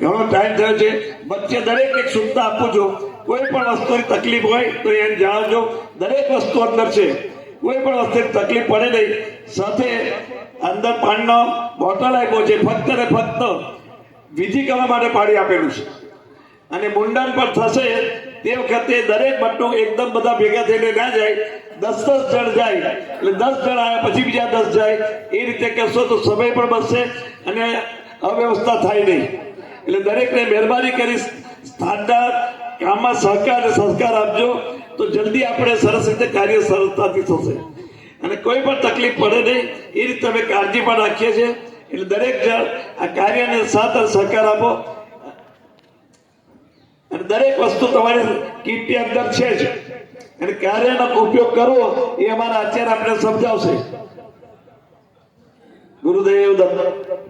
ઘણો ટાઈમ થયો છે. વચ્ચે દરેક એક સૂચના આપું છું. કોઈ પણ વસ્તુની તકલીફ હોય તો એને જણાવજો. દરેક વસ્તુ અંદર છે. કોઈ પણ વસ્તુની તકલીફ પડે નહીં. સાથે અંદર પાણીનો બોટલ આપ્યો છે. ફક્ત ને ફક્ત વિધિ કરવા માટે પાણી આપેલું છે. અને મુંડન પણ થશે તે વખતે દરેક બટનું એકદમ બધા ભેગા થઈને ના જાય. દસ દસ જણ જાય. એટલે દસ જણ આવ્યા પછી બીજા દસ જાય. એ રીતે કરશો તો સમય પણ બચશે અને અવ્યવસ્થા થાય નહીં. એટલે દરેકને મહેરબાની કરી સ્થાનના કામમાં સહકાર અને સંસ્કાર આપજો. તો જલ્દી આપણે સરસ રીતે કાર્ય સરળતાથી થશે. અને કોઈ પણ તકલીફ પડે નહીં, એ રીતે અમે કાળજી પણ રાખીએ છીએ. એટલે દરેક જણ આ કાર્યને સાથ અને સહકાર આપો. અને દરેક વસ્તુ તમારી કીટની અંદર છે જ. અને કાર્યનો ઉપયોગ કરવો એ અમારા આચાર્ય આપણે સમજાવશે. ગુરુદેવ દત્ત.